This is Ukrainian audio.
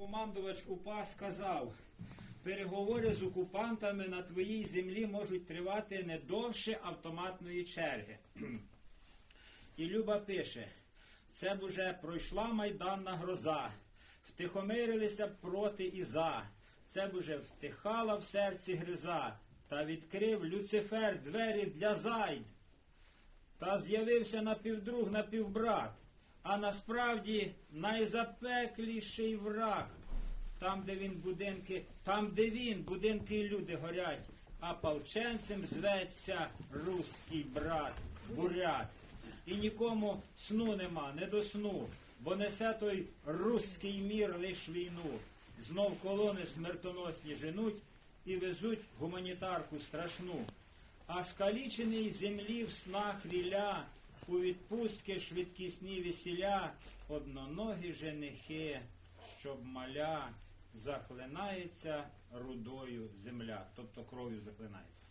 Командувач УПА сказав, переговори з окупантами на твоїй землі можуть тривати не довше автоматної черги. І Люба пише, це б уже пройшла майданна гроза, втихомирилися б проти і за, це б уже втихала в серці гриза, та відкрив Люцифер двері для зайд. Та з'явився напівдруг, напівбрат, а насправді найзапекліший враг. Там, де він будинки, там, де він, будинки і люди горять, а палченцем зветься руський брат, бурят. І нікому сну нема, не до сну, бо несе той руський мір лиш війну. Знов колони смертоносні женуть і везуть гуманітарку страшну. А скалічений землі в снах віля, у відпустки швидкісні весіля, одноногі женихи, щоб маля, захлинається рудою земля, тобто кров'ю захлинається.